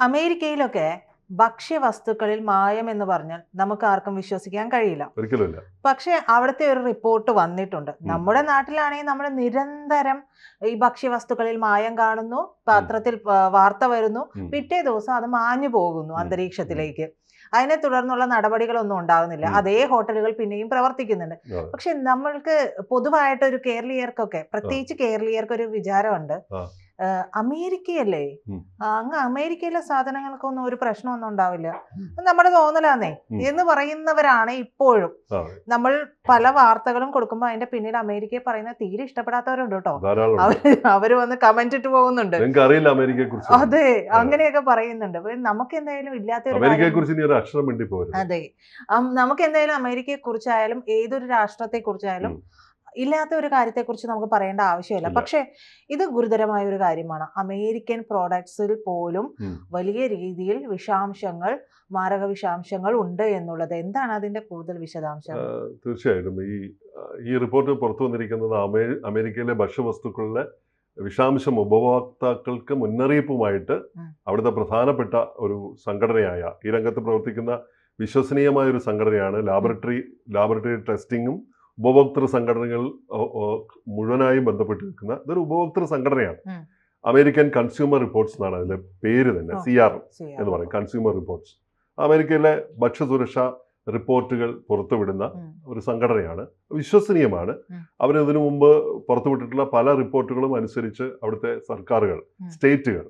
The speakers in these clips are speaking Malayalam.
അമേരിക്കയിലൊക്കെ ഭക്ഷ്യവസ്തുക്കളിൽ മായം എന്ന് പറഞ്ഞാൽ നമുക്ക് ആർക്കും വിശ്വസിക്കാൻ കഴിയില്ല. ഒരിക്കലുമില്ല പക്ഷെ അവിടുത്തെ ഒരു റിപ്പോർട്ട് വന്നിട്ടുണ്ട്. നമ്മുടെ നാട്ടിലാണെങ്കിൽ നമ്മൾ നിരന്തരം ഈ ഭക്ഷ്യവസ്തുക്കളിൽ മായം കാണുന്നു പത്രത്തിൽ വാർത്ത വരുന്നു. പിറ്റേ ദിവസം അത് മാഞ്ഞു പോകുന്നു അന്തരീക്ഷത്തിലേക്ക്. അതിനെ തുടർന്നുള്ള നടപടികളൊന്നും ഉണ്ടാകുന്നില്ല അതേ ഹോട്ടലുകൾ പിന്നെയും പ്രവർത്തിക്കുന്നുണ്ട്. പക്ഷെ നമ്മൾക്ക് പൊതുവായിട്ട് ഒരു കേരളീയർക്കൊക്കെ പ്രത്യേകിച്ച് കേരളീയർക്ക് ഒരു വിചാരമുണ്ട് അമേരിക്കയല്ലേ? അങ്ങ് അമേരിക്കയിലെ സാധനങ്ങൾക്കൊന്നും ഒരു പ്രശ്നമൊന്നും ഉണ്ടാവില്ല. നമ്മുടെ തോന്നലാന്നേ. എന്ന് പറയുന്നവരാണ് ഇപ്പോഴും. നമ്മൾ പല വാർത്തകളും കൊടുക്കുമ്പോൾ അതിന്റെ പിന്നിൽ അമേരിക്കയെ പറയുന്ന തീരെ ഇഷ്ടപ്പെടാത്തവരുണ്ട് കേട്ടോ. അവർ അവർ വന്ന് കമന്റ് ഇട്ട് പോകുന്നുണ്ട്. അറിയില്ല അമേരിക്കയെ കുറിച്ച് അതെ. അങ്ങനെയൊക്കെ പറയുന്നുണ്ട്. നമുക്ക് എന്തായാലും ഇല്ലാത്ത അതെ. നമുക്ക് എന്തായാലും അമേരിക്കയെ കുറിച്ചായാലും ഏതൊരു രാഷ്ട്രത്തെ കുറിച്ചായാലും. ഇല്ലാത്ത ഒരു കാര്യത്തെക്കുറിച്ച് നമുക്ക് പറയേണ്ട ആവശ്യമില്ല. പക്ഷേ ഇത് ഗുരുതരമായ ഒരു കാര്യമാണ്. അമേരിക്കൻ പ്രോഡക്ട്സിൽ പോലും വലിയ രീതിയിൽ വിഷാംശങ്ങൾ മാരക വിഷാംശങ്ങൾ ഉണ്ട് എന്നുള്ളത്. എന്താണ് അതിന്റെ കൂടുതൽ വിശദാംശം? തീർച്ചയായിട്ടും. ഈ ഈ റിപ്പോർട്ട് പുറത്തു വന്നിരിക്കുന്നത് അമേരിക്കയിലെ ഭക്ഷ്യവസ്തുക്കളിലെ വിഷാംശം ഉപഭോക്താക്കൾക്ക് മുന്നറിയിപ്പുമായിട്ട്. അവിടുത്തെ പ്രധാനപ്പെട്ട ഒരു സംഘടനയായ ഈ രംഗത്ത് പ്രവർത്തിക്കുന്ന വിശ്വസനീയമായ ഒരു സംഘടനയാണ് ലാബറട്ടറി ലാബറട്ടറി ടെസ്റ്റിങ്ങും ഉപഭോക്തൃ സംഘടനകൾ മുഴുവനായും ബന്ധപ്പെട്ട് നിൽക്കുന്ന ഇതൊരു ഉപഭോക്തൃ സംഘടനയാണ്. അമേരിക്കൻ കൺസ്യൂമർ റിപ്പോർട്ട്സ് എന്നാണ് അതിന്റെ പേര് തന്നെ. സി ആർ എന്ന് പറയും കൺസ്യൂമർ റിപ്പോർട്ട്സ്. അമേരിക്കയിലെ ഭക്ഷ്യസുരക്ഷ റിപ്പോർട്ടുകൾ പുറത്തുവിടുന്ന ഒരു സംഘടനയാണ് വിശ്വസനീയമാണ്. അവരതിനു അവരിതിനു മുമ്പ് പുറത്തുവിട്ടിട്ടുള്ള പല റിപ്പോർട്ടുകളും അനുസരിച്ച് അവിടുത്തെ സർക്കാരുകൾ സ്റ്റേറ്റുകൾ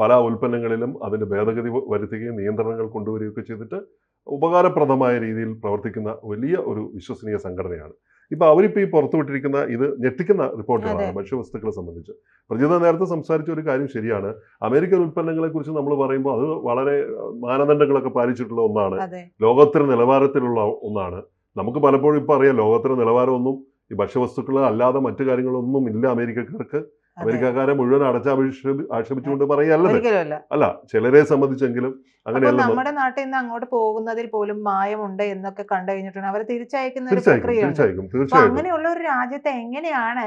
പല ഉൽപ്പന്നങ്ങളിലും അതിന് ഭേദഗതി വരുത്തുകയും നിയന്ത്രണങ്ങൾ കൊണ്ടുവരികയൊക്കെ ചെയ്തിട്ട് ഉപകാരപ്രദമായ രീതിയിൽ പ്രവർത്തിക്കുന്ന വലിയ ഒരു വിശ്വസനീയ സംഘടനയാണ്. ഇപ്പൊ അവരിപ്പോ ഈ പുറത്തുവിട്ടിരിക്കുന്ന ഇത് ഞെട്ടിക്കുന്ന റിപ്പോർട്ടുകളാണ് ഭക്ഷ്യവസ്തുക്കളെ സംബന്ധിച്ച്. പ്രജിത നേരത്തെ സംസാരിച്ച ഒരു കാര്യം ശരിയാണ്. അമേരിക്കൻ ഉൽപ്പന്നങ്ങളെ കുറിച്ച് നമ്മൾ പറയുമ്പോൾ അത് വളരെ മാനദണ്ഡങ്ങളൊക്കെ പാലിച്ചിട്ടുള്ള ഒന്നാണ്. ലോകത്തിന് ലോകോത്തര നിലവാരത്തിലുള്ള ഒന്നാണ്. നമുക്ക് പലപ്പോഴും ഇപ്പൊ അറിയാം ലോകോത്തര നിലവാരമൊന്നും ഈ ഭക്ഷ്യവസ്തുക്കൾ അല്ലാതെ മറ്റു കാര്യങ്ങളൊന്നും ഇല്ല അമേരിക്കക്കാർക്ക്. അമേരിക്കക്കാരെ മുഴുവൻ അടച്ചാക്ഷേപി ആക്ഷേപിച്ചുകൊണ്ട് പറയല്ലത് അല്ല ചിലരെ സംബന്ധിച്ചെങ്കിലും അങ്ങനെയല്ല നമ്മുടെ നാട്ടിൽ നിന്ന് അങ്ങോട്ട് പോകുന്നതിൽ പോലും മായമുണ്ട് എന്നൊക്കെ കണ്ടു കഴിഞ്ഞിട്ടുണ്ട്. അവരെ തിരിച്ചയക്കുന്ന ഒരു തീർച്ചയായും തീർച്ചയായും അങ്ങനെയുള്ള ഒരു രാജ്യത്തെ എങ്ങനെയാണ്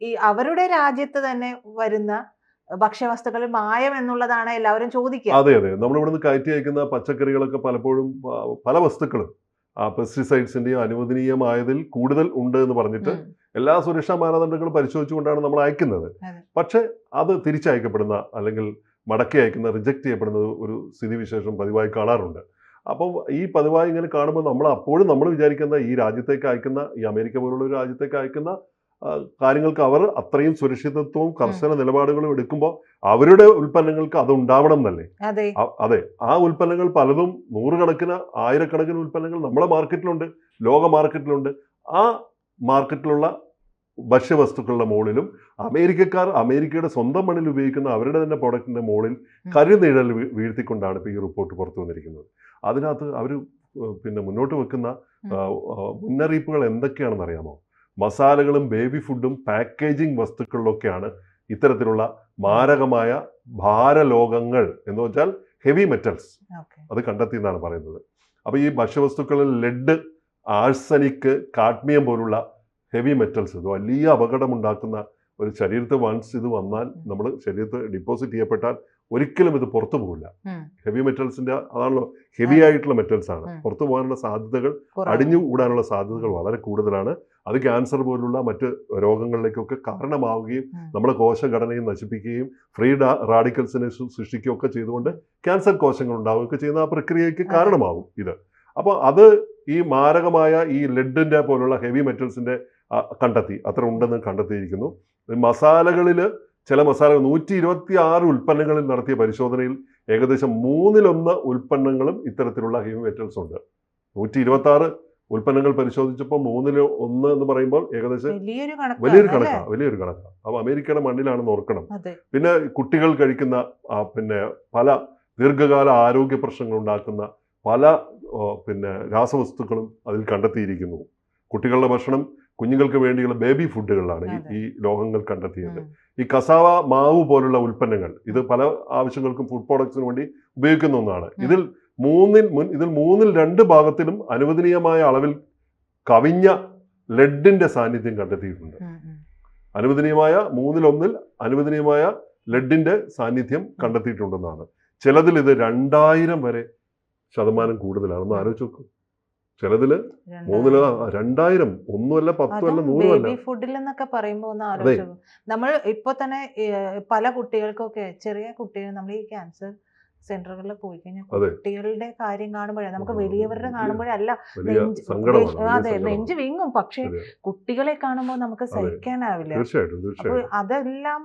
ഈ അവരുടെ രാജ്യത്ത് തന്നെ വരുന്ന ഭക്ഷ്യവസ്തുക്കൾ മായം എന്നുള്ളതാണ് എല്ലാവരും ചോദിക്കുക. അതെ അതെ. നമ്മൾ ഇവിടുന്ന് കയറ്റി അയക്കുന്ന പച്ചക്കറികളൊക്കെ പലപ്പോഴും പല വസ്തുക്കളും ആ പെസ്റ്റിസൈഡ്സിന്റെയും അനുവദനീയമായതിൽ കൂടുതൽ ഉണ്ട് എന്ന് പറഞ്ഞിട്ട്. എല്ലാ സുരക്ഷാ മാനദണ്ഡങ്ങളും പരിശോധിച്ചുകൊണ്ടാണ് നമ്മൾ അയക്കുന്നത്. പക്ഷേ അത് തിരിച്ചയക്കപ്പെടുന്ന അല്ലെങ്കിൽ മടക്കി അയക്കുന്ന റിജക്റ്റ് ചെയ്യപ്പെടുന്ന ഒരു സ്ഥിതിവിശേഷം പതിവായി കാണാറുണ്ട്. അപ്പം ഈ പതിവായി ഇങ്ങനെ കാണുമ്പോൾ നമ്മൾ അപ്പോഴും നമ്മൾ വിചാരിക്കുന്ന ഈ രാജ്യത്തേക്ക് അയക്കുന്ന ഈ അമേരിക്ക പോലുള്ള ഒരു രാജ്യത്തേക്ക് അയക്കുന്ന കാര്യങ്ങൾക്ക് അവർ അത്രയും സുരക്ഷിതത്വവും കർശന നിലപാടുകളും എടുക്കുമ്പോൾ അവരുടെ ഉൽപ്പന്നങ്ങൾക്ക് അത് ഉണ്ടാവണം എന്നല്ലേ? അതെ. അതെ. ആ ഉൽപ്പന്നങ്ങൾ പലതും നൂറുകണക്കിന് ആയിരക്കണക്കിന് ഉൽപ്പന്നങ്ങൾ നമ്മളെ മാർക്കറ്റിലുണ്ട് ലോക മാർക്കറ്റിലുണ്ട് ആ മാർക്കറ്റിലുള്ള ഭക്ഷ്യവസ്തുക്കളുടെ മുകളിലും അമേരിക്കക്കാർ അമേരിക്കയുടെ സ്വന്തം മണ്ണിൽ ഉപയോഗിക്കുന്ന അവരുടെ തന്നെ പ്രോഡക്റ്റിന്റെ മുകളിൽ കരുനിഴൽ വീഴ്ത്തിക്കൊണ്ടാണ് ഇപ്പോൾ ഈ റിപ്പോർട്ട് പുറത്തു വന്നിരിക്കുന്നത്. അതിനകത്ത് അവർ പിന്നെ മുന്നോട്ട് വെക്കുന്ന മുന്നറിയിപ്പുകൾ എന്തൊക്കെയാണെന്ന് അറിയാമോ? മസാലകളും ബേബി ഫുഡും പാക്കേജിംഗ് വസ്തുക്കളിലൊക്കെയാണ് ഇത്തരത്തിലുള്ള മാരകമായ ഭാരലോകങ്ങൾ എന്ന് വെച്ചാൽ ഹെവി മെറ്റൽസ് അത് കണ്ടെത്തി എന്നാണ് പറയുന്നത്. അപ്പോൾ ഈ ഭക്ഷ്യവസ്തുക്കളിൽ ലെഡ് ആഴ്സനിക്ക് കാഡ്മിയം പോലുള്ള ഹെവി മെറ്റൽസ് ഇത് വലിയ അപകടമുണ്ടാക്കുന്ന ഒരു ശരീരത്തെ വൺസ് ഇത് വന്നാൽ നമ്മൾ ശരീരത്ത് ഡിപ്പോസിറ്റ് ചെയ്യപ്പെട്ടാൽ ഒരിക്കലും ഇത് പുറത്തു പോകില്ല ഹെവി മെറ്റൽസിന്റെ അതാണല്ലോ ഹെവി ആയിട്ടുള്ള മെറ്റൽസ് ആണ്. പുറത്തു പോകാനുള്ള സാധ്യതകൾ അടിഞ്ഞു കൂടാനുള്ള സാധ്യതകൾ വളരെ കൂടുതലാണ്. അത് ക്യാൻസർ പോലുള്ള മറ്റ് രോഗങ്ങളിലേക്കൊക്കെ കാരണമാവുകയും. നമ്മുടെ കോശഘടനയെ നശിപ്പിക്കുകയും ഫ്രീ റാഡിക്കൽസിനെ സൃഷ്ടിക്കുകയൊക്കെ ചെയ്തുകൊണ്ട് ക്യാൻസർ കോശങ്ങൾ ഉണ്ടാവുകയൊക്കെ ചെയ്യുന്ന ആ പ്രക്രിയയ്ക്ക് കാരണമാകും കാരണമാവും ഇത്. അപ്പോൾ അത് ഈ മാരകമായ ഈ ലെഡിന്റെ പോലുള്ള ഹെവി മെറ്റൽസിന്റെ ആ, കണ്ടെത്തി. അത്ര ഉണ്ടെന്ന് കണ്ടെത്തിയിരിക്കുന്നു. മസാലകളിൽ ചില മസാലകൾ നൂറ്റി ഇരുപത്തി ആറ് ഉൽപ്പന്നങ്ങളിൽ നടത്തിയ പരിശോധനയിൽ ഏകദേശം മൂന്നിലൊന്ന് ഉൽപ്പന്നങ്ങളും ഇത്തരത്തിലുള്ള ഹെവി മെറ്റൽസ് ഉണ്ട്. നൂറ്റി ഇരുപത്തി ആറ് ഉൽപ്പന്നങ്ങൾ പരിശോധിച്ചപ്പോൾ മൂന്നിൽ ഒന്ന് എന്ന് പറയുമ്പോൾ ഏകദേശം വലിയൊരു കണക്ക വലിയൊരു കണക്ക കണക്കാണ് വലിയൊരു കണക്കാണ് അപ്പോൾ അമേരിക്കയുടെ മണ്ണിലാണെന്ന് ഓർക്കണം. പിന്നെ കുട്ടികൾ കഴിക്കുന്ന പിന്നെ പല ദീർഘകാല ആരോഗ്യ പ്രശ്നങ്ങൾ ഉണ്ടാക്കുന്ന പല പിന്നെ രാസവസ്തുക്കളും അതിൽ കണ്ടെത്തിയിരിക്കുന്നു. കുട്ടികളുടെ ഭക്ഷണം കുഞ്ഞുങ്ങൾക്ക് വേണ്ടിയുള്ള ബേബി ഫുഡുകളിലാണ് ഈ- ലോഹങ്ങൾ കണ്ടെത്തിയത്. ഈ കസാവ മാവ് പോലുള്ള ഉൽപ്പന്നങ്ങൾ ഇത് പല ആവശ്യങ്ങൾക്കും ഫുഡ് പ്രോഡക്ട്സിന് വേണ്ടി ഉപയോഗിക്കുന്ന ഒന്നാണ്. ഇതിൽ മൂന്നിൽ മുൻ ഇതിൽ മൂന്നിൽ രണ്ട് ഭാഗത്തിലും അനുവദനീയമായ അളവിൽ കവിഞ്ഞ ലെഡിന്റെ സാന്നിധ്യം കണ്ടെത്തിയിട്ടുണ്ട്. അനുവദനീയമായ മൂന്നിലൊന്നിൽ അനുവദനീയമായ ലെഡിന്റെ സാന്നിധ്യം കണ്ടെത്തിയിട്ടുണ്ടെന്നാണ്. ചിലതിൽ ഇത് രണ്ടായിരം വരെ ശതമാനം കൂടുതലാണ് ഒന്ന് ആലോചിച്ച് നോക്കും. ചിലതിൽ മൂന്നിൽ രണ്ടായിരം ഒന്നുമല്ല പത്തുമല്ല നൂറുമല്ല. ഫുഡിൽ എന്നൊക്കെ പറയുമ്പോ ഒന്ന് ആലോചിച്ചു നമ്മൾ ഇപ്പൊ തന്നെ പല കുട്ടികൾക്കൊക്കെ ചെറിയ കുട്ടികൾ നമ്മൾ ഈ ക്യാൻസർ സെന്ററുകളിൽ പോയി കഴിഞ്ഞാൽ. കുട്ടികളുടെ കാര്യം കാണുമ്പോഴേ നമുക്ക് വലിയവരുടെ വലിയ- കാണുമ്പോഴല്ല അതെ നെഞ്ച് വീങ്ങും. പക്ഷേ കുട്ടികളെ കാണുമ്പോൾ നമുക്ക്. സഹിക്കാനാവില്ല. അപ്പോൾ അപ്പൊ അതെല്ലാം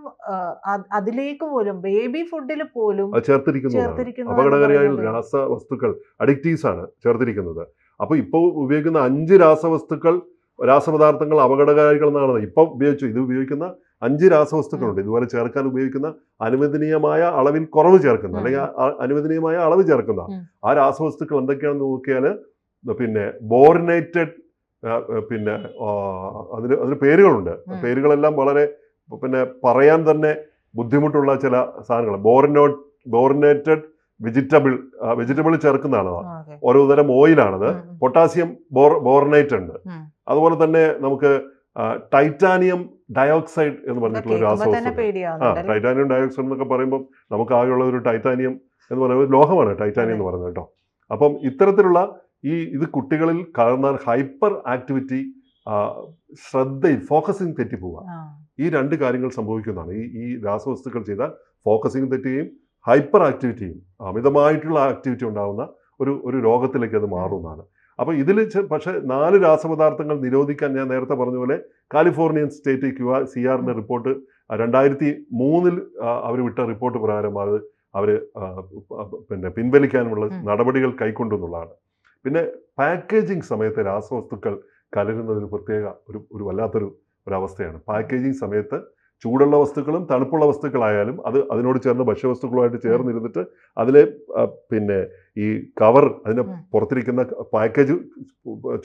അതിലേക്ക് പോലും ബേബി ഫുഡിൽ പോലും ചേർത്തിരിക്കുന്നു അപകടകാരിയായ. രാസവസ്തുക്കൾ അഡിക്റ്റീവ്സ് ആണ് ചേർത്തിരിക്കുന്നത്. അപ്പൊ ഇപ്പോൾ ഉപയോഗിക്കുന്ന അഞ്ച് രാസവസ്തുക്കൾ രാസപദാർത്ഥങ്ങൾ അപകടകാരികൾ എന്നാണ് ഇപ്പൊ ഉപയോഗിച്ചു ഇത് ഉപയോഗിക്കുന്ന അഞ്ച് രാസവസ്തുക്കളുണ്ട്. ഇതുപോലെ ചേർക്കാൻ ഉപയോഗിക്കുന്ന അനുവദനീയമായ അളവിൽ കുറവ് ചേർക്കുന്ന. അല്ലെങ്കിൽ അനുവദനീയമായ അളവ് ചേർക്കുന്ന ആ രാസവസ്തുക്കൾ എന്തൊക്കെയാണെന്ന് നോക്കിയാൽ പിന്നെ ബോറിനേറ്റഡ് പിന്നെ അതിന് അതിന് പേരുകളുണ്ട്. പേരുകളെല്ലാം വളരെ പിന്നെ പറയാൻ തന്നെ ബുദ്ധിമുട്ടുള്ള ചില സാധനങ്ങൾ ബോറിനോ ബോറിനേറ്റഡ് വെജിറ്റബിൾ വെജിറ്റബിൾ ചേർക്കുന്നതാണ് ഓരോ തരം ഓയിലാണത്. പൊട്ടാസ്യം ബോർ ബോറിനേറ്റ് ഉണ്ട്. അതുപോലെ തന്നെ നമുക്ക് ടൈറ്റാനിയം ഡയോക്സൈഡ് എന്ന് പറഞ്ഞിട്ടുള്ള ഒരു രാസവസ്തു ആ ടൈറ്റാനിയം ഡയോക്സൈഡ് എന്നൊക്കെ പറയുമ്പോൾ നമുക്ക് ആകെയുള്ള ഒരു ടൈറ്റാനിയം എന്ന് പറയുന്നത് ഒരു ലോഹമാണ് ടൈറ്റാനിയം എന്ന് പറയുന്നത് കേട്ടോ. അപ്പം ഇത്തരത്തിലുള്ള ഈ ഇത് കുട്ടികളിൽ കാരണം ഹൈപ്പർ ആക്ടിവിറ്റി ശ്രദ്ധയിൽ ഫോക്കസിങ് തെറ്റിപ്പോവുക. പോവുക ഈ രണ്ട് കാര്യങ്ങൾ സംഭവിക്കുന്നതാണ്. ഈ ഈ രാസവസ്തുക്കൾ ചെയ്താൽ ഫോക്കസിങ് തെറ്റുകയും ഹൈപ്പർ ആക്ടിവിറ്റിയും അമിതമായിട്ടുള്ള ആക്ടിവിറ്റി ഉണ്ടാകുന്ന ഒരു ഒരു രോഗത്തിലേക്ക് അത് മാറുന്നതാണ്. അപ്പോൾ ഇതിൽ പക്ഷേ നാല് രാസപദാർത്ഥങ്ങൾ നിരോധിക്കാൻ ഞാൻ നേരത്തെ പറഞ്ഞ പോലെ Californian state Q R C ആറിന്റെ റിപ്പോർട്ട് രണ്ടായിരത്തി മൂന്നിൽ അവർ വിട്ട റിപ്പോർട്ട് പ്രകാരം അത് അവർ പിന്നെ പിൻവലിക്കാനുള്ള. നടപടികൾ കൈക്കൊണ്ടെന്നുള്ളതാണ് പിന്നെ പാക്കേജിംഗ് സമയത്ത് രാസവസ്തുക്കൾ കലരുന്നതിന് ഒരു പ്രത്യേക ഒരു ഒരു വല്ലാത്തൊരു ഒരവസ്ഥയാണ്. പാക്കേജിംഗ് സമയത്ത് ചൂടുള്ള വസ്തുക്കളും തണുപ്പുള്ള വസ്തുക്കളായാലും അത് അതിനോട് ചേർന്ന ഭക്ഷ്യവസ്തുക്കളുമായിട്ട് ചേർന്നിരുന്നിട്ട് അതിലെ പിന്നെ ഈ കവർ അതിനെ. പുറത്തിരിക്കുന്ന പാക്കേജ്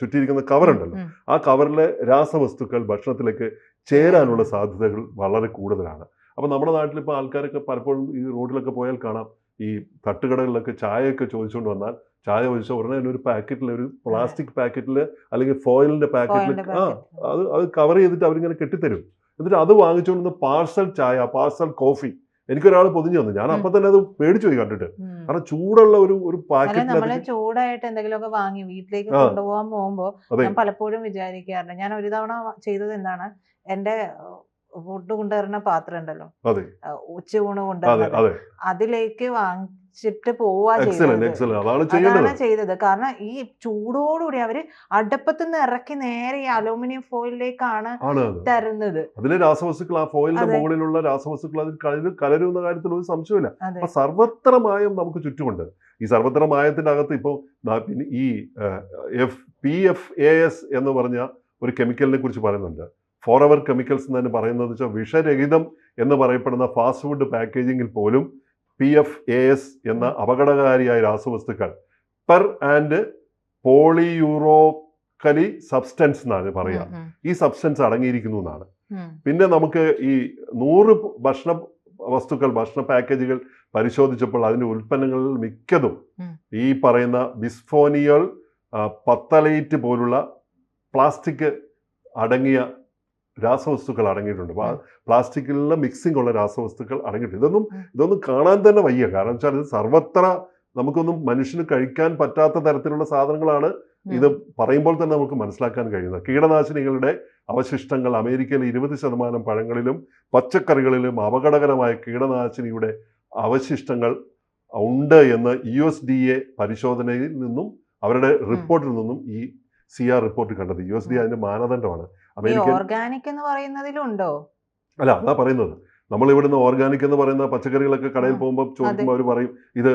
ചുറ്റിയിരിക്കുന്ന കവറുണ്ടല്ലോ. ആ കവറിലെ രാസവസ്തുക്കൾ ഭക്ഷണത്തിലേക്ക് ചേരാനുള്ള സാധ്യതകൾ വളരെ കൂടുതലാണ്. അപ്പോൾ നമ്മുടെ നാട്ടിൽ ഇപ്പോൾ ആൾക്കാരൊക്കെ പലപ്പോഴും ഈ റോഡിലൊക്കെ പോയാൽ കാണാം ഈ തട്ടുകടകളിലൊക്കെ ചായയൊക്കെ ചോദിച്ചുകൊണ്ട് വന്നാൽ ചായ ചോദിച്ചാൽ ഉടനെ തന്നെ ഒരു പാക്കറ്റിൽ ഒരു പ്ലാസ്റ്റിക് പാക്കറ്റിൽ അല്ലെങ്കിൽ ഫോയിലിന്റെ പാക്കറ്റിൽ ആ അത് അത് കവർ ചെയ്തിട്ട് അവരിങ്ങനെ കെട്ടിത്തരും. എന്നിട്ട് അത് വാങ്ങിച്ചുകൊണ്ട് പാർസൽ ചായ പാർസൽ കോഫി എനിക്കൊരാൾ പൊതിഞ്ഞു തന്നു. ഞാൻ അപ്പൊ തന്നെ അത് പേടിച്ചു പോയി കണ്ടിട്ട്. കാരണം ചൂടുള്ള ഒരു ഒരു പാക്കറ്റ് ചൂടായിട്ട് എന്തെങ്കിലുമൊക്കെ വാങ്ങി വീട്ടിലേക്ക്. കൊണ്ടുപോകാൻ പോകുമ്പോ ഞാൻ പലപ്പോഴും വിചാരിക്കാറുണ്ട്. ഞാൻ ഒരു തവണ ചെയ്തത് എന്താണ്? എന്റെ ഫുഡ് കൊണ്ടുവരുന്ന പാത്രം ഉണ്ടല്ലോ. ഉച്ചയൂണ് കൊണ്ടുവരുന്നത്. അതിലേക്ക് അതിലേക്ക് വാങ്ങിച്ചിട്ട് പോവാ അതാണ് ചെയ്തത്. കാരണം ഈ ചൂടോടുകൂടി അവർ അടുപ്പത്ത് നിന്ന് ഇറക്കി നേരെ ഈ അലൂമിനിയം ഫോയിലേക്കാണ് തരുന്നത്. അതിലെ രാസവസ്തുക്കൾ ആ ഫോയിലിന്റെ മുകളിലുള്ള രാസവസ്തുക്കൾ അതിൽ കലരും കലരുന്ന കാര്യത്തിൽ ഒരു സംശയമില്ല അപ്പൊ സർവത്ര മായം നമുക്ക് ചുറ്റുമുണ്ട്. ഈ സർവത്രമായത്തിന്റെ അകത്ത് ഇപ്പോൾ പിന്നെ ഈ F P F A S എന്ന് പറഞ്ഞ ഒരു കെമിക്കലിനെ കുറിച്ച് പറയുന്നുണ്ട്. ഫോർ അവർ കെമിക്കൽസ് എന്ന് തന്നെ പറയുന്നത് വെച്ചാൽ വിഷരഹിതം എന്ന് പറയപ്പെടുന്ന ഫാസ്റ്റ് ഫുഡ് പാക്കേജിങ്ങിൽ പോലും പി എഫ് എ എസ് എന്ന അപകടകാരിയായ രാസവസ്തുക്കൾ. പെർ ആൻഡ് പോളിയൂറോക്കലി സബ്സ്റ്റൻസ് എന്നാണ് പറയുക ഉം, ഈ സബ്സ്റ്റൻസ് അടങ്ങിയിരിക്കുന്നു എന്നാണ്. പിന്നെ നമുക്ക് ഈ നൂറ് ഭക്ഷണ വസ്തുക്കൾ ഭക്ഷണ പാക്കേജുകൾ പരിശോധിച്ചപ്പോൾ അതിന്റെ ഉൽപ്പന്നങ്ങളിൽ മിക്കതും ഈ പറയുന്ന ബിസ്ഫോനിയൽ പത്തലൈറ്റ് പോലുള്ള പ്ലാസ്റ്റിക് അടങ്ങിയ രാസവസ്തുക്കൾ അടങ്ങിയിട്ടുണ്ട്. പ്ലാസ്റ്റിക്കിലുള്ള മിക്സിംഗ് ഉള്ള രാസവസ്തുക്കൾ അടങ്ങിയിട്ടുണ്ട്. ഇതൊന്നും ഇതൊന്നും കാണാൻ തന്നെ വയ്യ. കാരണം വെച്ചാൽ ഇത് സർവത്ര നമുക്കൊന്നും മനുഷ്യന് കഴിക്കാൻ പറ്റാത്ത തരത്തിലുള്ള സാധനങ്ങളാണ് ഇത് പറയുമ്പോൾ തന്നെ നമുക്ക് മനസ്സിലാക്കാൻ കഴിയുന്നത്. കീടനാശിനികളുടെ അവശിഷ്ടങ്ങൾ അമേരിക്കയിലെ ഇരുപത് ശതമാനം പഴങ്ങളിലും പച്ചക്കറികളിലും അപകടകരമായ കീടനാശിനിയുടെ അവശിഷ്ടങ്ങൾ ഉണ്ട് എന്ന് യു എസ് ഡി എ പരിശോധനയിൽ നിന്നും അവരുടെ റിപ്പോർട്ടിൽ നിന്നും ഈ സി ആർ റിപ്പോർട്ട് കണ്ടത്. യു എസ് ഡി അതിന്റെ മാനദണ്ഡമാണ്. അമേരിക്ക ഓർഗാനിക് എന്ന് പറയുന്നതിലുണ്ടോ? അല്ല അതാ പറയുന്നത്. നമ്മൾ ഇവിടുന്ന് ഓർഗാനിക് എന്ന് പറയുന്ന പച്ചക്കറികളൊക്കെ കടയിൽ പോകുമ്പോൾ ചോദിക്കുമ്പോൾ അവർ പറയും ഇത്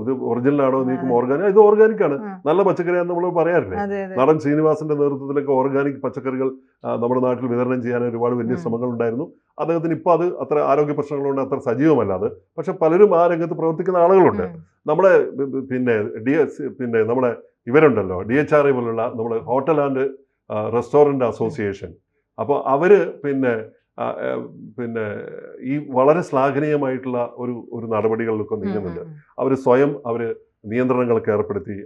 ഇത് ഒറിജിനൽ ആണോ? നീക്കും ഓർഗാനിക് ഇത് ഓർഗാനിക് ആണ്. നല്ല പച്ചക്കറിയാണ് നമ്മൾ പറയാറില്ലേ? നടൻ ശ്രീനിവാസന്റെ നേതൃത്വത്തിലൊക്കെ ഓർഗാനിക് പച്ചക്കറികൾ നമ്മുടെ നാട്ടിൽ വിതരണം ചെയ്യാൻ ഒരുപാട് വലിയ ശ്രമങ്ങൾ ഉണ്ടായിരുന്നു അദ്ദേഹത്തിന് ഇപ്പോൾ അത് അത്ര ആരോഗ്യ പ്രശ്നങ്ങളുണ്ട് അത്ര സജീവമല്ല അത്. പക്ഷെ പലരും ആ രംഗത്ത് പ്രവർത്തിക്കുന്ന ആളുകളുണ്ട്. നമ്മുടെ പിന്നെ ഡി എസ് പിന്നെ നമ്മുടെ ഇവരുണ്ടല്ലോ. ഡി എച്ച് ആർ ഐ പോലുള്ള നമ്മൾ ഹോട്ടൽ ആൻഡ് റെസ്റ്റോറന്റ് അസോസിയേഷൻ അപ്പോൾ അവർ പിന്നെ പിന്നെ ഈ വളരെ ശ്ലാഘനീയമായിട്ടുള്ള ഒരു ഒരു നടപടികളിലൊക്കെ നീങ്ങുന്നുണ്ട്. അവർ സ്വയം അവർ നിയന്ത്രണങ്ങളൊക്കെ ഏർപ്പെടുത്തി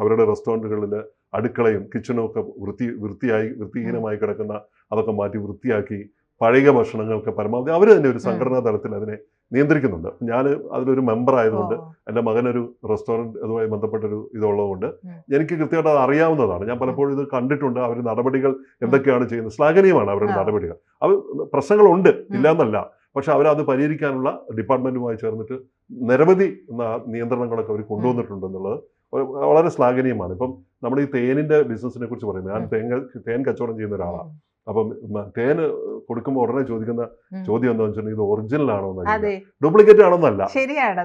അവരുടെ റെസ്റ്റോറന്റുകളിൽ അടുക്കളയും കിച്ചണും ഒക്കെ വൃത്തി വൃത്തിയായി വൃത്തിഹീനമായി കിടക്കുന്ന അതൊക്കെ മാറ്റി വൃത്തിയാക്കി പഴയ ഭക്ഷണങ്ങൾക്ക് പരമാവധി അവർ തന്നെ ഒരു സംഘടനാ തലത്തിൽ അതിനെ നിയന്ത്രിക്കുന്നുണ്ട്. ഞാൻ അതിലൊരു മെമ്പർ ആയതുകൊണ്ട് എന്റെ മകനൊരു റെസ്റ്റോറന്റ് അതുമായി ബന്ധപ്പെട്ടൊരു ഇതുള്ളതുകൊണ്ട് എനിക്ക് കൃത്യമായിട്ട് അത് അറിയാവുന്നതാണ്. ഞാൻ പലപ്പോഴും ഇത് കണ്ടിട്ടുണ്ട്. അവർ നടപടികൾ എന്തൊക്കെയാണ് ചെയ്യുന്നത്. ശ്ലാഘനീയമാണ് അവരുടെ. നടപടികൾ. അവർ പ്രശ്നങ്ങളുണ്ട്. ഇല്ലയെന്നല്ല പക്ഷെ അവരത് പരിഹരിക്കാനുള്ള ഡിപ്പാർട്ട്മെന്റുമായി ചേർന്നിട്ട് നിരവധി നിയന്ത്രണങ്ങളൊക്കെ അവർ കൊണ്ടുവന്നിട്ടുണ്ട് എന്നുള്ളത് വളരെ ശ്ലാഘനീയമാണ്. ഇപ്പം നമ്മൾ ഈ തേനിന്റെ ബിസിനസിനെ കുറിച്ച് പറയുന്നത്. ഞാൻ. തേൻ തേൻ കച്ചവടം ചെയ്യുന്ന ഒരാളാണ്. അപ്പം തേന് തേൻ കൊടുക്കുമ്പോൾ ഉടനെ ചോദിക്കുന്ന ചോദ്യം എന്താ വെച്ചിട്ടുണ്ടെങ്കിൽ ഇത് ഒറിജിനൽ ആണോ എന്ന് ഡ്യൂപ്ലിക്കേറ്റ് ആണോന്നല്ല.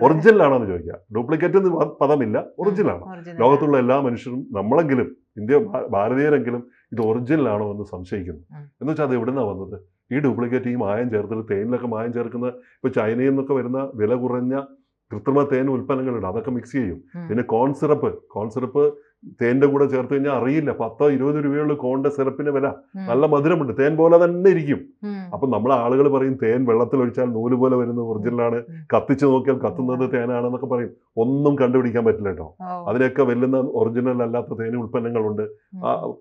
ഒറിജിനൽ ആണോ എന്ന് ചോദിക്കുക. ഡ്യൂപ്ലിക്കേറ്റ് എന്ന് പദമില്ല. ഒറിജിനൽ ആണ് ലോകത്തുള്ള എല്ലാ മനുഷ്യരും നമ്മളെങ്കിലും ഇന്ത്യ ഭാരതീയരെങ്കിലും ഇത് ഒറിജിനൽ ആണോ എന്ന് സംശയിക്കുന്നു. എന്ന് വെച്ചാൽ അത് എവിടുന്നാണ് വന്നത്? ഈ ഡ്യൂപ്ലിക്കേറ്റ് ഈ മായം ചേർത്തിട്ട് തേനിലൊക്കെ മായം ചേർക്കുന്ന ഇപ്പൊ ചൈനയിൽ നിന്നൊക്കെ വരുന്ന വില കുറഞ്ഞ കൃത്രിമ തേൻ ഉൽപ്പന്നങ്ങളുണ്ട് അതൊക്കെ മിക്സ് ചെയ്യും. പിന്നെ കോൺ സിറപ്പ് കോൺ സിറപ്പ് തേന്റെ കൂടെ ചേർത്ത് കഴിഞ്ഞാൽ അറിയില്ല. പത്തോ ഇരുപത് രൂപയുള്ള കോണ്ട സിറപ്പിന് വില. നല്ല മധുരമുണ്ട്. തേൻ പോലെ തന്നെ ഇരിക്കും. അപ്പൊ നമ്മളെ ആളുകൾ പറയും തേൻ വെള്ളത്തിൽ ഒഴിച്ചാൽ നൂൽ പോലെ വരുന്നത് ഒറിജിനലാണ്. കത്തിച്ച് നോക്കിയാൽ കത്തുന്നത് തേനാണെന്നൊക്കെ പറയും. ഒന്നും കണ്ടുപിടിക്കാൻ പറ്റില്ല കേട്ടോ. അതിനൊക്കെ വെല്ലുന്ന ഒറിജിനൽ അല്ലാത്ത തേൻ ഉൽപ്പന്നങ്ങളുണ്ട്.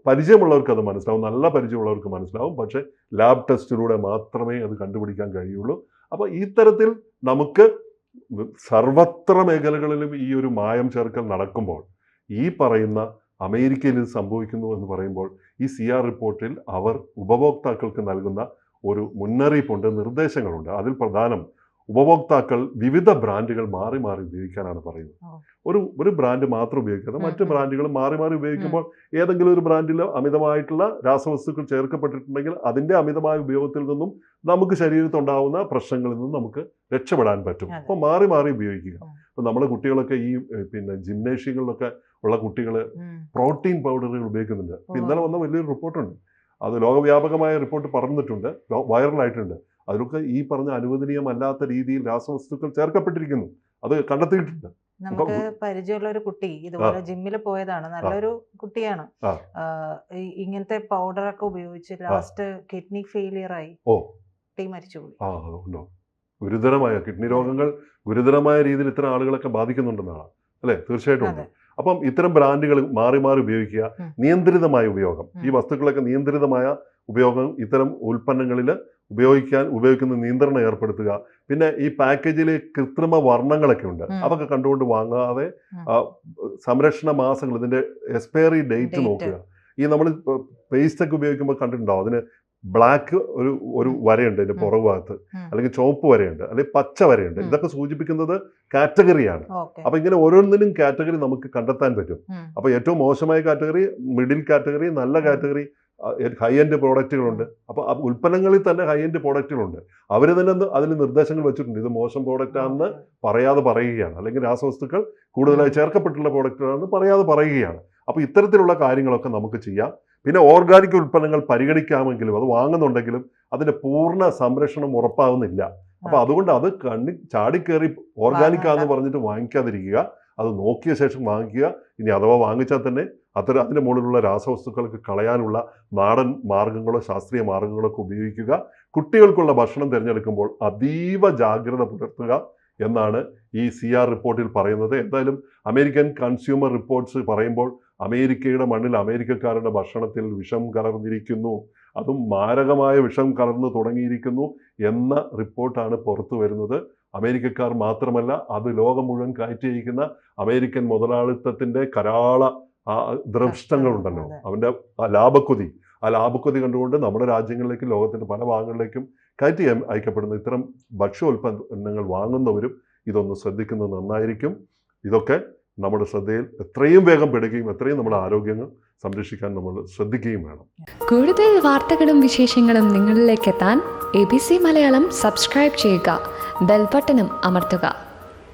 പരിചയമുള്ളവർക്ക് അത് മനസ്സിലാവും. നല്ല പരിചയമുള്ളവർക്ക് മനസ്സിലാവും. പക്ഷെ ലാബ് ടെസ്റ്റിലൂടെ മാത്രമേ അത് കണ്ടുപിടിക്കാൻ കഴിയുള്ളൂ. അപ്പോൾ ഈ തരത്തിൽ നമുക്ക് സർവത്ര മേഖലകളിലും ഈ ഒരു മായം ചേർക്കൽ നടക്കുമ്പോൾ ഈ പറയുന്ന അമേരിക്കയിൽ ഇത് സംഭവിക്കുന്നു എന്ന് പറയുമ്പോൾ ഈ സി ആർ റിപ്പോർട്ടിൽ അവർ ഉപഭോക്താക്കൾക്ക് നൽകുന്ന ഒരു മുന്നറിയിപ്പുണ്ട് നിർദ്ദേശങ്ങളുണ്ട്. അതിൽ പ്രധാനം ഉപഭോക്താക്കൾ വിവിധ ബ്രാൻഡുകൾ മാറി മാറി ഉപയോഗിക്കാനാണ് പറയുന്നത്. ഒരു ഒരു ബ്രാൻഡ് മാത്രം ഉപയോഗിക്കാതെ മറ്റ് ബ്രാൻഡുകൾ മാറി മാറി ഉപയോഗിക്കുമ്പോൾ ഏതെങ്കിലും ഒരു ബ്രാൻഡിൽ അമിതമായിട്ടുള്ള രാസവസ്തുക്കൾ ചേർക്കപ്പെട്ടിട്ടുണ്ടെങ്കിൽ അതിന്റെ അമിതമായ ഉപയോഗത്തിൽ നിന്നും നമുക്ക് ശരീരത്തുണ്ടാവുന്ന പ്രശ്നങ്ങളിൽ നിന്നും നമുക്ക് രക്ഷപ്പെടാൻ പറ്റും. അപ്പോൾ മാറി മാറി ഉപയോഗിക്കുക. അപ്പോൾ നമ്മുടെ കുട്ടികളൊക്കെ ഈ പിന്നെ ജിംനേഷ്യങ്ങളിലൊക്കെ ഉള്ള കുട്ടികൾ പ്രോട്ടീൻ പൗഡറുകൾ ഉപയോഗിക്കുന്നുണ്ട്. ഇന്നലെ വന്ന വലിയൊരു റിപ്പോർട്ടുണ്ട്. അത് ലോകവ്യാപകമായ റിപ്പോർട്ട് പറഞ്ഞിട്ടുണ്ട് വൈറലായിട്ടുണ്ട്. അതിലൊക്കെ ഈ പറഞ്ഞ അനുവദനീയമല്ലാത്ത രീതിയിൽ രാസവസ്തുക്കൾ ചേർക്കപ്പെട്ടിരിക്കുന്നു. അത് കണ്ടെത്തിയിട്ടുണ്ട്. നമുക്ക് പരിചയമുള്ള ഒരു കുട്ടി ഇതുപോലെ ജിമ്മിൽ പോയതാണ്. നല്ലൊരു കുട്ടിയാണ്. ഇങ്ങനത്തെ പൗഡർ ഒക്കെ ഉപയോഗിച്ച് ലാസ്റ്റ് കിഡ്നി ഫെയിലിയർ ആയി. ഓ. കുട്ടി മരിച്ചുപോയി. ഗുരുതരമായ കിഡ്നി രോഗങ്ങൾ ഗുരുതരമായ രീതിയിൽ ഇത്തരം ആളുകളൊക്കെ ബാധിക്കുന്നുണ്ടെന്നാണ്. അല്ലേ? തീർച്ചയായിട്ടും ഉണ്ട്. അപ്പം ഇത്തരം ബ്രാൻഡുകൾ മാറി മാറി ഉപയോഗിക്കുക. നിയന്ത്രിതമായ ഉപയോഗം. ഈ വസ്തുക്കളൊക്കെ നിയന്ത്രിതമായ ഉപയോഗം ഇത്തരം ഉൽപ്പന്നങ്ങളിൽ ഉപയോഗിക്കാൻ ഉപയോഗിക്കുന്ന നിയന്ത്രണം ഏർപ്പെടുത്തുക. പിന്നെ ഈ പാക്കേജിൽ കൃത്രിമ വർണങ്ങളൊക്കെ ഉണ്ട്. അതൊക്കെ കണ്ടുകൊണ്ട് വാങ്ങാതെ സംരക്ഷണ മാസങ്ങൾ ഇതിന്റെ എക്സ്പയറി ഡേറ്റ് നോക്കുക. ഈ നമ്മൾ പേസ്റ്റ് ഒക്കെ ഉപയോഗിക്കുമ്പോൾ കണ്ടിട്ടുണ്ടാവും അതിന് ബ്ലാക്ക് ഒരു ഒരു വരയുണ്ട് ഇതിന്റെ ഉം. പുറകു ഭാഗത്ത്. അല്ലെങ്കിൽ ചുവപ്പ് വരയുണ്ട് അല്ലെങ്കിൽ പച്ച വരയുണ്ട്. ഇതൊക്കെ സൂചിപ്പിക്കുന്നത് കാറ്റഗറിയാണ് അപ്പൊ ഇങ്ങനെ ഓരോന്നിനും കാറ്റഗറി നമുക്ക് കണ്ടെത്താൻ പറ്റും. അപ്പൊ ഏറ്റവും മോശമായ കാറ്റഗറി മിഡിൽ കാറ്റഗറി നല്ല കാറ്റഗറി ഹൈ എൻഡ് പ്രോഡക്റ്റുകളുണ്ട് അപ്പോൾ ഉൽപ്പന്നങ്ങളിൽ തന്നെ ഹൈ എൻഡ് പ്രോഡക്റ്റുകളുണ്ട് അവർ തന്നെ അതിൽ നിർദ്ദേശങ്ങൾ വെച്ചിട്ടുണ്ട്. ഇത് മോശം പ്രോഡക്റ്റാണെന്ന് പറയാതെ പറയുകയാണ്. അല്ലെങ്കിൽ രാസവസ്തുക്കൾ കൂടുതലായി. ചേർക്കപ്പെട്ടുള്ള പ്രോഡക്റ്റുകളാണെന്ന് പറയാതെ പറയുകയാണ്. അപ്പോൾ ഇത്തരത്തിലുള്ള കാര്യങ്ങളൊക്കെ നമുക്ക് ചെയ്യാം. പിന്നെ ഓർഗാനിക് ഉൽപ്പന്നങ്ങൾ പരിഗണിക്കാമെങ്കിലും അത് വാങ്ങുന്നുണ്ടെങ്കിലും അതിന്റെ പൂർണ സംരക്ഷണം ഉറപ്പാകുന്നില്ല അപ്പൊ അതുകൊണ്ട് അത് കണ്ണി ചാടിക്കേറി ഓർഗാനിക് ആണെന്ന് പറഞ്ഞിട്ട് വാങ്ങിക്കാതിരിക്കുക. അത് നോക്കിയ ശേഷം വാങ്ങിക്കുക. ഇനി അഥവാ വാങ്ങിച്ചാൽ തന്നെ അത്തരം അതിന്റെ മുകളിലുള്ള രാസവസ്തുക്കൾക്ക് കളയാനുള്ള നാടൻ മാർഗങ്ങളോ ശാസ്ത്രീയ മാർഗങ്ങളോ ഒക്കെ ഉപയോഗിക്കുക. കുട്ടികൾക്കുള്ള ഭക്ഷണം തിരഞ്ഞെടുക്കുമ്പോൾ അതീവ ജാഗ്രത പുലർത്തുക എന്നാണ് ഈ സി ആർ റിപ്പോർട്ടിൽ പറയുന്നത്. എന്തായാലും അമേരിക്കൻ കൺസ്യൂമർ റിപ്പോർട്ട്സ് പറയുമ്പോൾ അമേരിക്കയുടെ മണ്ണിൽ അമേരിക്കക്കാരുടെ ഭക്ഷണത്തിൽ വിഷം കലർന്നിരിക്കുന്നു. അതും മാരകമായ വിഷം കലർന്നു തുടങ്ങിയിരിക്കുന്നു എന്ന റിപ്പോർട്ടാണ് പുറത്തു വരുന്നത്. അമേരിക്കക്കാർ മാത്രമല്ല അത് ലോകം മുഴുവൻ കയറ്റിയിരിക്കുന്ന അമേരിക്കൻ മുതലാളിത്തത്തിന്റെ കരാള ആ ദൃഷ്ടങ്ങളുണ്ടല്ലോ ഉണ്ടല്ലോ അവന്റെ ആ ലാഭക്കൊതി. ആ ലാഭക്കൊതി കണ്ടുകൊണ്ട് നമ്മുടെ രാജ്യങ്ങളിലേക്കും ലോകത്തിന്റെ പല ഭാഗങ്ങളിലേക്കും കയറ്റി അയ- അയക്കപ്പെടുന്ന ഇത്തരം ഭക്ഷ്യോൽപ്പന്നങ്ങൾ വാങ്ങുന്നവരും ഇതൊന്ന് ശ്രദ്ധിക്കുന്നത് നന്നായിരിക്കും. ഇതൊക്കെ നമ്മുടെ ശ്രദ്ധയിൽ എത്രയും വേഗം പെടുകയും എത്രയും നമ്മുടെ ആരോഗ്യങ്ങൾ സംരക്ഷിക്കാൻ നമ്മൾ ശ്രദ്ധിക്കുകയും വേണം. കൂടുതൽ വാർത്തകളും വിശേഷങ്ങളും നിങ്ങളിലേക്ക് എത്താൻ A B C Malayalam subscribe ചെയ്യുക. ബെൽബട്ടനും അമർത്തുക.